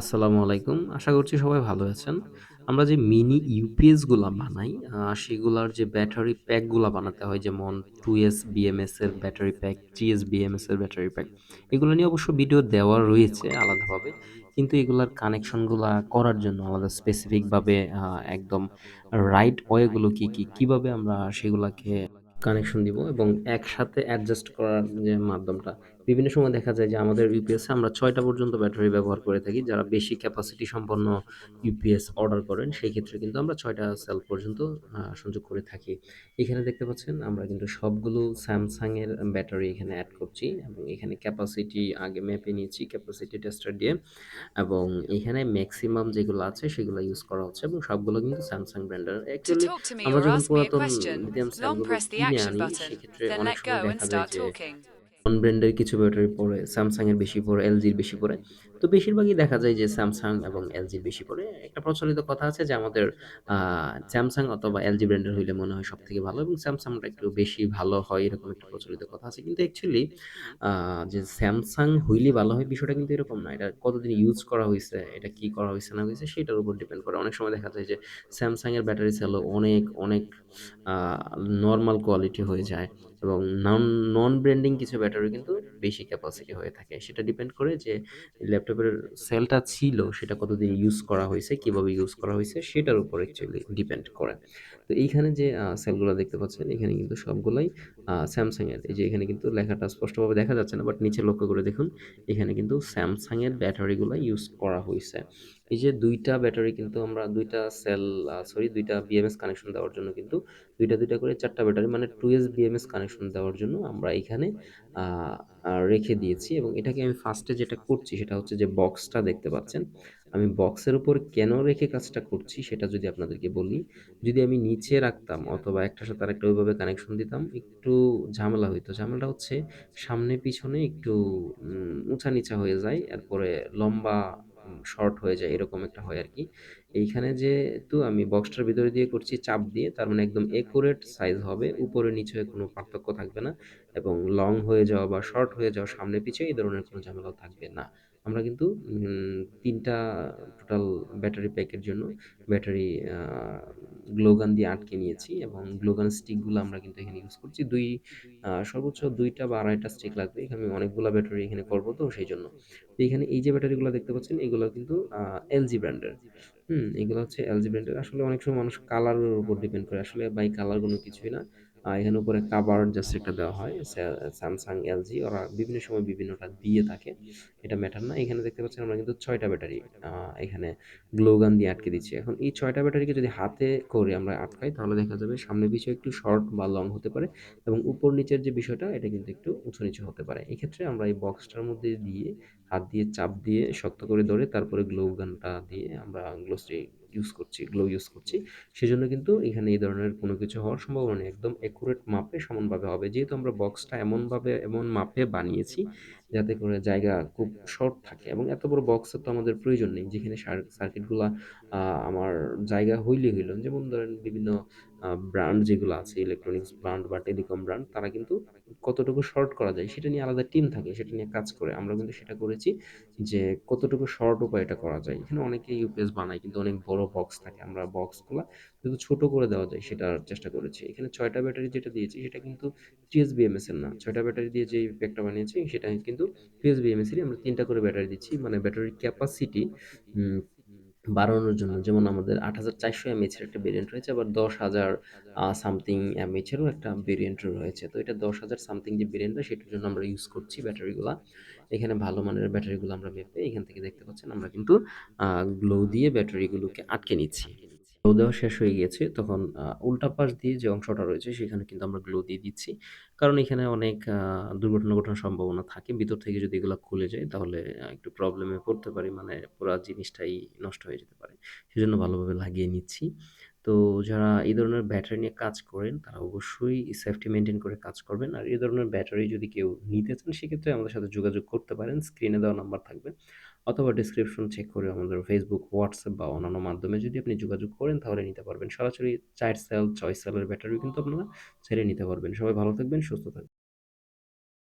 আসসালামু আলাইকুম। আশা করছি সবাই ভালো আছেন। আমরা যে মিনি ইউপিএসগুলা বানাই, সেগুলার যে ব্যাটারি প্যাকগুলা বানাতে হয় যেমন 2S BMS এর ব্যাটারি প্যাক, 3S BMS এর ব্যাটারি প্যাক। এগুলো নিয়ে অবশ্য ভিডিও দেওয়া রয়েছে আলাদাভাবে। কিন্তু এগুলার কানেকশনগুলা করার জন্য আলাদা স্পেসিফিকভাবে একদম রাইট ওয়ে গুলো কি, কি, কীভাবে আমরা সেগুলাকে কানেকশন দিব এবং একসাথে অ্যাডজাস্ট করার যে মাধ্যমটা বিভিন্ন সময় দেখা যায় যে আমাদের ইউপিএসে আমরা ৬ টা পর্যন্ত ব্যাটারি ব্যবহার করে থাকি। যারা বেশি ক্যাপাসিটি সম্পন্ন ইউপিএস অর্ডার করেন সেই ক্ষেত্রে কিন্তু আমরা ৬ টা সেল পর্যন্ত সংযোগ করে থাকি। এখানে দেখতে পাচ্ছেন আমরা কিন্তু সবগুলো স্যামসাং এর ব্যাটারি এখানে অ্যাড করছি এবং এখানে ক্যাপাসিটি আগে মেপে নিয়েছি ক্যাপাসিটি টেস্টার দিয়ে এবং এখানে ম্যাক্সিমাম যেগুলো আছে সেগুলো ইউজ করা হচ্ছে এবং সবগুলো কিন্তু স্যামসাং ব্র্যান্ডের। অ্যাকচুয়ালি আমরা যখন পুরাতন long সেলগুলো কিনে আনি সেক্ষেত্রে অনেক সময় দেখা যায় যে. নন ব্র্যান্ডের কিছু ব্যাটারি পড়ে, স্যামসাং এর বেশি পড়ে, এলজির বেশি পড়ে। তো বেশিরভাগই দেখা যায় যে স্যামসাং এবং এলজির বেশি পড়ে। একটা প্রচলিত কথা আছে যে আমাদের স্যামসাং অথবা এলজি ব্র্যান্ডের হইলে মনে হয় সবথেকে ভালো এবং স্যামসাংটা একটু বেশি ভালো হয় এরকম একটা প্রচলিত কথা আছে। কিন্তু অ্যাকচুয়ালি যে স্যামসাং হইলে ভালো হয় বিষয়টা কিন্তু এরকম না। এটা কতদিন ইউজ করা হইছে, এটা কি করা হইছে না হইছে সেটার উপর ডিপেন্ড করে। অনেক সময় দেখা যায় যে স্যামসাং এর ব্যাটারি সেলও অনেক, অনেক নরমাল কোয়ালিটি হয়ে যায় এবং নন নন ব্র্যান্ডিং কিছু ব্যাটারি কিন্তু বেশি ক্যাপাসিটি হয়ে থাকে। সেটা ডিপেন্ড করে যে ল্যাপটপের সেলটা ছিল, সেটা কতদিন ইউজ করা হয়েছে, কীভাবে ইউজ করা হয়েছে, সেটার উপর অ্যাকচুয়ালি ডিপেন্ড করে। তো এইখানে যে সেলগুলা দেখতে পাচ্ছেন, এখানে কিন্তু সবগুলাই আ স্যামসাং এর। এই যে এখানে কিন্তু লেখাটা স্পষ্টভাবে দেখা যাচ্ছে না বাট নিচে লক্ষ্য করে দেখুন, এখানে কিন্তু স্যামসাং এর ব্যাটারিগুলা ইউজ করা হইছে। এই যে দুইটা ব্যাটারি কিন্তু আমরা দুইটা সেল সরি ২ টা বিএমএস কানেকশন দেওয়ার জন্য কিন্তু দুইটা দুইটা করে চারটা ব্যাটারি মানে টু এস বিএমএস কানেকশন দেওয়ার জন্য আমরা এখানে রেখে দিয়েছি এবং এটাকে আমি ফার্স্টে যেটা করছি সেটা হচ্ছে যে বক্সটা দেখতে পাচ্ছেন। আমি বক্সের উপর কেন রেখে কাজটা করছি সেটা যদি আপনাদেরকে বলি, যদি আমি নিচে রাখতাম অথবা একটার সাথে আরেকটা ওইভাবে কানেকশন দিতাম একটু ঝামেলা হইতো। ঝামেলাটা হচ্ছে সামনে পিছনে একটু উঁচা-নিচা হয়ে যায়। এরপরে লম্বা শর্ট হয়ে যায় এরকম একটা হয় আরকি। এইখানে যেহেতু আমি বক্সটার ভিতরে দিয়ে করছি চাপ দিয়ে, তার মানে একদম একুরেট সাইজ হবে। উপরে নিচে কোনো পার্থক্য থাকবে না এবং লং হয়ে যাওয়া বা শর্ট হয়ে যাওয়া সামনে পিছে এই ধরনের কোনো ঝামেলাও থাকবে না। আমরা কিন্তু তিনটা টোটাল ব্যাটারি প্যাকের জন্য ব্যাটারি গ্লোগান দিয়ে আটকে নিয়েছি এবং গ্লোগান স্টিকগুলো আমরা কিন্তু এখানে ইউজ করছি। ২ আ সর্বোচ্চ দুইটা বা আড়াইটা স্টিক লাগবে। এখানে আমি অনেকগুলা ব্যাটারি এখানে করব তো সেইজন্য। তো এখানে এই যে ব্যাটারিগুলা দেখতে পাচ্ছেন, এগুলো কিন্তু এলজি ব্র্যান্ডের। হুম? এগুলো হচ্ছে ব্র্যান্ডের। আসলে অনেক সময় মানুষ কালারের উপর ডিপেন্ড করে। আসলে ভাই কালার কোনো কিছুই না। এখানে উপরে কাভার জাস্ট একটা দেওয়া হয়। স্যা স্যামসাং, এলজি ওরা বিভিন্ন সময় বিভিন্নটা দিয়ে থাকে। এটা ম্যাটার না। এখানে দেখতে পাচ্ছেন আমরা কিন্তু ছয়টা ব্যাটারি এখানে গ্লোগান দিয়ে আটকে দিচ্ছি। এখন এই ছয়টা ব্যাটারিকে যদি হাতে করে আমরা আটকাই তাহলে দেখা যাবে সামনে পিছে একটু শর্ট বা লং হতে পারে এবং উপর নিচের যে বিষয়টা এটা কিন্তু একটু উঁচু-নিচু হতে পারে। এক্ষেত্রে আমরা এই বক্সটার মধ্যে দিয়ে হাত দিয়ে চাপ দিয়ে শক্ত করে ধরে তারপরে গ্লো গানটা দিয়ে আমরা গ্লো স্টিক ইউজ করছি, গ্লো ইউজ করছি। সেজন্য কিন্তু এখানে এই ধরনের কোনো কিছু হওয়ার সম্ভাবনা। একদম অ্যাকুরেট মাপে সমানভাবে হবে। যেহেতু আমরা বক্সটা এমনভাবে এমন মাপে বানিয়েছি যাতে করে জায়গা খুব শর্ট থাকে এবং এত বড় বক্সের তো আমাদের প্রয়োজন নেই। যেখানে সার সার্কিটগুলা আমার জায়গা হইলে হইল। যেমন ধরেন বিভিন্ন ব্র্যান্ড যেগুলো আছে ইলেকট্রনিক্স ব্র্যান্ড বা টেলিকম ব্র্যান্ড তারা কিন্তু কতটুকু শর্ট করা যায় সেটা নিয়ে আলাদা টিম থাকে। সেটা নিয়ে কাজ করে। আমরা কিন্তু সেটা করেছি যে কতটুকু শর্ট উপায়ে এটা করা যায়। এখানে অনেকেই ইউপিএস বানায়, কিন্তু অনেক বড় বক্স থাকে। আমরা বক্সগুলা যদি ছোট করে দেওয়া যায় সেটার চেষ্টা করেছি। এখানে ছয়টা ব্যাটারি যেটা দিয়েছি, সেটা কিন্তু 3S বিএমএস এর না। ছয়টা ব্যাটারি দিয়ে যেই প্যাকটা বানিয়েছি, সেটা কিন্তু 2S বিএমএস এরই আমরা তিনটা করে ব্যাটারি দিচ্ছি। মানে ব্যাটারির ক্যাপাসিটি বাড়ানোর জন্য যেমন আমাদের আট ৮৪০০ এমএইচ এর একটা ভেরিয়েন্ট রয়েছে, আবার দশ হাজার সামথিং এমএইচ এরও একটা ভেরিয়েন্ট রয়েছে। তো এটা ১০০০০ সামথিং যে ভেরিয়েন্টটা সেটার জন্য আমরা ইউজ করছি ব্যাটারিগুলা। এখানে ভালো মানের ব্যাটারিগুলো আমরা মেপে এখান থেকে দেখতে পাচ্ছেন, আমরা কিন্তু গ্লো দিয়ে ব্যাটারিগুলোকে আটকে নিচ্ছি। দেওয়া শেষ হয়ে গিয়েছে তখন উল্টা পাশ দিয়ে যে অংশটা রয়েছে, সেখানে কিন্তু আমরা গ্লো দিয়ে দিচ্ছি। কারণ এখানে অনেক দুর্ঘটনা ঘটানোর সম্ভাবনা থাকে। ভিতর থেকে যদি এগুলা খুলে যায়, তাহলে একটু প্রবলেমে পড়তে পারি। মানে পুরা জিনিসটাই নষ্ট হয়ে যেতে পারে। সেজন্য ভালোভাবে লাগিয়ে নিচ্ছি। তো যারা এই ধরনের ব্যাটারি নিয়ে কাজ করেন, তারা অবশ্যই সেফটি মেনটেন করে কাজ করবেন। আর এই ধরনের ব্যাটারি যদি কেউ নিতে চান, সেক্ষেত্রে আমাদের সাথে যোগাযোগ করতে পারেন। স্ক্রিনে দেওয়া নাম্বার থাকবে। অথবা ডিসক্রিপশন চেক করে আমাদের ফেসবুক হোয়াটসঅ্যাপ বা অন্যান্য মাধ্যমে যদি আপনি যোগাযোগ করেন তাহলে নিতে পারবেন। সরাসরি চার সেল, ছয় সেলের ব্যাটারিও কিন্তু আপনারা ছেড়ে নিতে পারবেন। সবাই ভালো থাকবেন, সুস্থ থাকবেন।